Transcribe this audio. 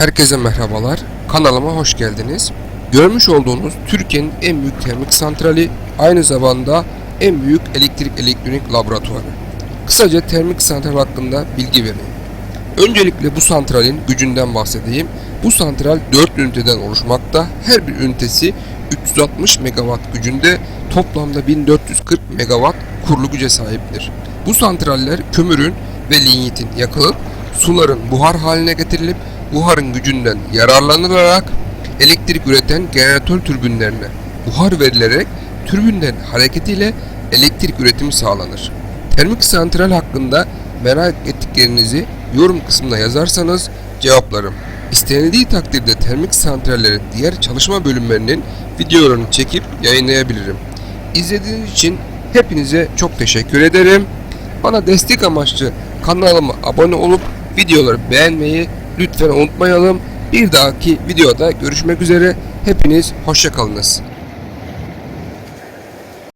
Herkese merhabalar. Kanalıma hoş geldiniz. Görmüş olduğunuz Türkiye'nin en büyük termik santrali, aynı zamanda en büyük elektrik elektronik laboratuvarı. Kısaca termik santral hakkında bilgi vereyim. Öncelikle bu santralin gücünden bahsedeyim. Bu santral 4 üniteden oluşmakta. Her bir ünitesi 360 megawatt gücünde toplamda 1440 megawatt kurulu güce sahiptir. Bu santraller kömürün ve lignitin yakılıp suların buhar haline getirilip buharın gücünden yararlanılarak elektrik üreten jeneratör türbinlerine buhar verilerek türbinlerin hareketiyle elektrik üretimi sağlanır. Termik santral hakkında merak ettiklerinizi yorum kısmına yazarsanız cevaplarım. İstenildiği takdirde termik santrallerin diğer çalışma bölümlerinin videolarını çekip yayınlayabilirim. İzlediğiniz için hepinize çok teşekkür ederim. Bana destek amaçlı kanalıma abone olup videoları beğenmeyi lütfen unutmayalım. Bir dahaki videoda görüşmek üzere. Hepiniz hoşçakalınız.